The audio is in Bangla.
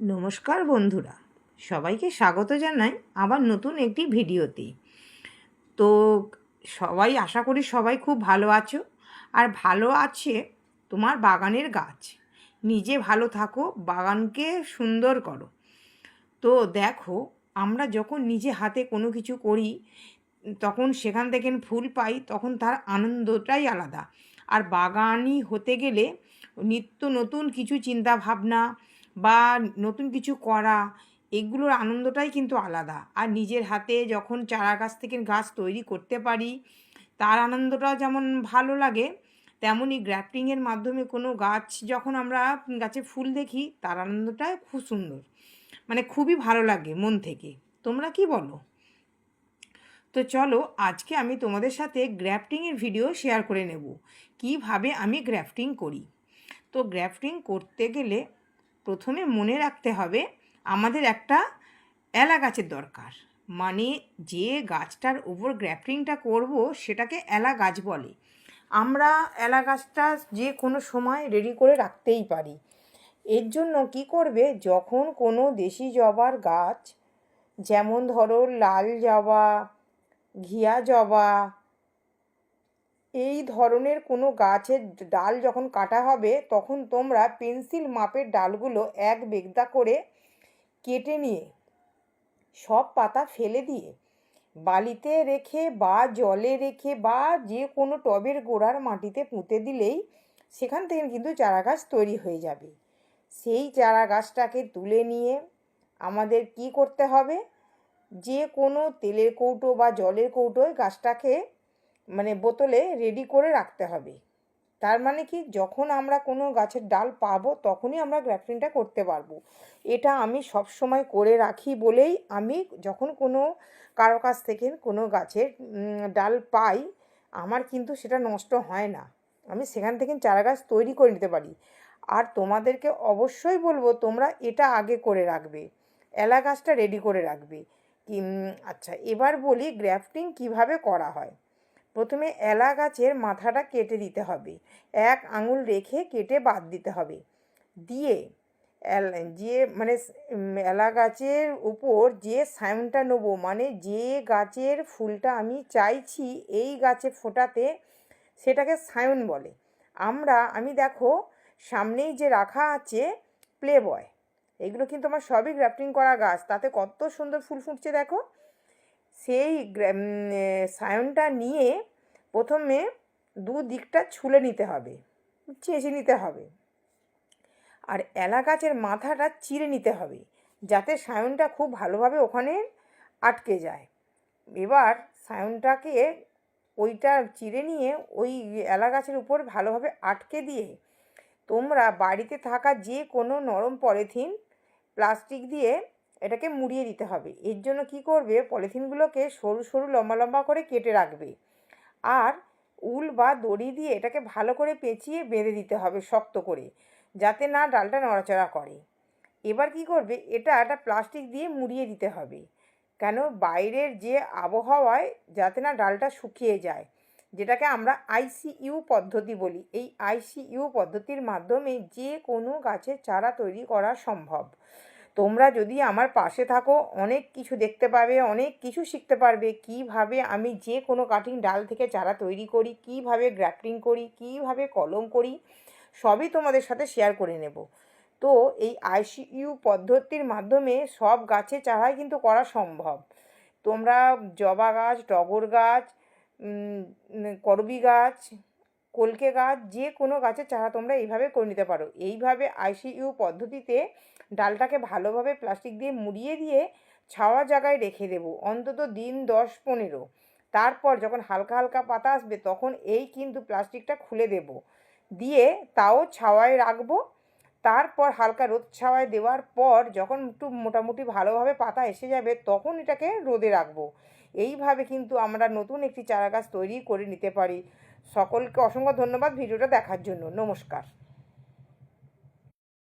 নমস্কার বন্ধুরা। সবাইকে স্বাগত জানাই আবার নতুন একটি ভিডিওতে। তো সবাই, আশা করি সবাই খুব ভালো আছো। আর ভালো আছে তোমার বাগানের গাছ। নিজে ভালো থাকো, বাগানকে সুন্দর করো। তো দেখো, আমরা যখন নিজে হাতে কোনো কিছু করি, তখন সেখান থেকে ফুল পাই, তখন তার আনন্দটাই আলাদা। আর বাগানই হতে গেলে নিত্য নতুন কিছু চিন্তা ভাবনা বা নতুন কিছু করা, এগুলোর আনন্দটাই কিন্তু আলাদা। আর নিজের হাতে যখন চারা গাছ থেকে গাছ তৈরি করতে পারি, তার আনন্দটা যেমন ভালো লাগে তেমনই গ্র্যাফটিংয়ের মাধ্যমে কোনো গাছ যখন আমরা গাছে ফুল দেখি, তার আনন্দটাই খুব সুন্দর। মানে খুবই ভালো লাগে মন থেকে। তোমরা কি বলো? তো চলো, আজকে আমি তোমাদের সাথে গ্র্যাফটিংয়ের ভিডিও শেয়ার করে নেব। কীভাবে আমি গ্র্যাফটিং করি? তো গ্র্যাফটিং করতে গেলে প্রথমে মনে রাখতে হবে আমাদের একটা এলা গাছের দরকার। মানে যে গাছটার উপর গ্র্যাফটিংটা করব সেটাকে এলা গাছ বলে। আমরা এলা গাছটা যে কোনো সময় রেডি করে রাখতেই পারি। এর জন্য কি করবে? যখন কোনো দেশি জবার গাছ, যেমন ধরো লাল জবা, ঘিয়া জবা এই ধরনের কোনো গাছের ডাল যখন কাটা হবে, তখন তোমরা পেন্সিল মাপের ডালগুলো এক বেগদা করে কেটে নিয়ে সব পাতা ফেলে দিয়ে বালিতে রেখে বা জলে রেখে বা যে কোনো টবের গোড়ার মাটিতে পুঁতে দিলেই সেখান থেকে কিন্তু চারা গাছ তৈরি হয়ে যাবে। সেই চারা গাছটাকে তুলে নিয়ে আমাদের কি করতে হবে? যে কোনো তেলের কৌটো বা জলের কৌটোয় গাছটাকে মানে বোতলে রেডি করে রাখতে হবে। তার মানে কি? যখন আমরা কোনো গাছের ডাল পাবো, তখনই আমরা গ্রাফটিংটা করতে পারব। এটা আমি সব সময় করে রাখি বলেই আমি যখন কোনো, কারও কাছ থেকে কোনো গাছের ডাল পাই, আমার কিন্তু সেটা নষ্ট হয় না। আমি সেখান থেকে চারা গাছ তৈরি করে নিতে পারি। আর তোমাদেরকে অবশ্যই বলব, তোমরা এটা আগে করে রাখবে। এলা গাছটা রেডি করে রাখবে। আচ্ছা এবার বলি গ্রাফটিং কীভাবে করা হয়? প্রথমে এলা গাছের মাথাটা কেটে দিতে হবে। এক আঙুল রেখে কেটে বাদ দিতে হবে। দিয়ে যে মানে এলা গাছের উপর যে সায়নটা নেব মানে যে গাছের ফুলটা আমি চাইছি, এই গাছে ফোটাতে সেটাকে সায়ন বলে। আমরা, আমি দেখো, সামনেই যে রাখা আছে প্লে বয় এগুলো কিন্তু আমার সবই গ্রাফটিং করা গাছ, তাতে কত সুন্দর ফুল ফুটছে দেখো। সেই সায়নটা নিয়ে প্রথমে দু দিকটা ছুলে নিতে হবে, চেঁচে নিতে হবে। আর এলা গাছের মাথাটা চিরে নিতে হবে, যাতে সায়নটা খুব ভালোভাবে ওখানে আটকে যায়। এবার সায়নটাকে ওইটা চিরে নিয়ে ওই এলা গাছের উপর ভালোভাবে আটকে দিয়ে তোমরা বাড়িতে থাকা যে কোনো নরম পলিথিন, প্লাস্টিক দিয়ে এটাকে মুড়িয়ে দিতে হবে। এর জন্য কি করবে? পলিথিনগুলোকে সরু সরু, লম্বা লম্বা করে কেটে রাখবে। আর উল বা দড়ি দিয়ে এটাকে ভালো করে পেঁচিয়ে বেঁধে দিতে হবে শক্ত করে, যাতে না ডালটা নড়াচড়া করে। এবার কি করবে? এটা একটা প্লাস্টিক দিয়ে মুড়িয়ে দিতে হবে। কেন? বাইরের যে আবহাওয়ায় যাতে না ডালটা শুকিয়ে যায়, যেটাকে আমরা আইসিইউ পদ্ধতি বলি। এই আইসিইউ পদ্ধতির মাধ্যমে যে কোনো গাছের চারা তৈরি করা সম্ভব। তোমরা যদি আমার পাশে থাকো, অনেক কিছু দেখতে পাবে, অনেক কিছু শিখতে পারবে। কীভাবে আমি যে কোনো কাটিং ডাল থেকে চারা তৈরি করি, কীভাবে গ্রাফটিং করি, কীভাবে কলম করি, সবই তোমাদের সাথে শেয়ার করে নেব। তো এই আইসিইউ পদ্ধতির মাধ্যমে সব গাছের চারাই কিন্তু করা সম্ভব। তোমরা জবা গাছ, টগর গাছ করবি গাছ কলকে গাছ, যে কোনো গাছের চারা তোমরা এইভাবে করে নিতে পারো। এইভাবে আইসিইউ পদ্ধতিতে ডালটাকে ভালোভাবে প্লাস্টিক দিয়ে মুড়িয়ে দিয়ে ছাওয়া জায়গায় রেখে দেবো, অন্তত দিন দশ পনেরো। তারপর যখন হালকা হালকা পাতা আসবে, তখন এই কিন্তু প্লাস্টিকটা খুলে দেব। দিয়ে তাও ছাওয়ায় রাখব। তারপর হালকা রোদ ছাওয়ায় দেওয়ার পর যখন একটু মোটামুটি ভালোভাবে পাতা এসে যাবে, তখন এটাকে রোদে রাখব। এইভাবে কিন্তু আমরা নতুন একটি চারা গাছ তৈরি করে নিতে পারি। সকলকে অসংখ্য ধন্যবাদ ভিডিওটা দেখার জন্য। নমস্কার।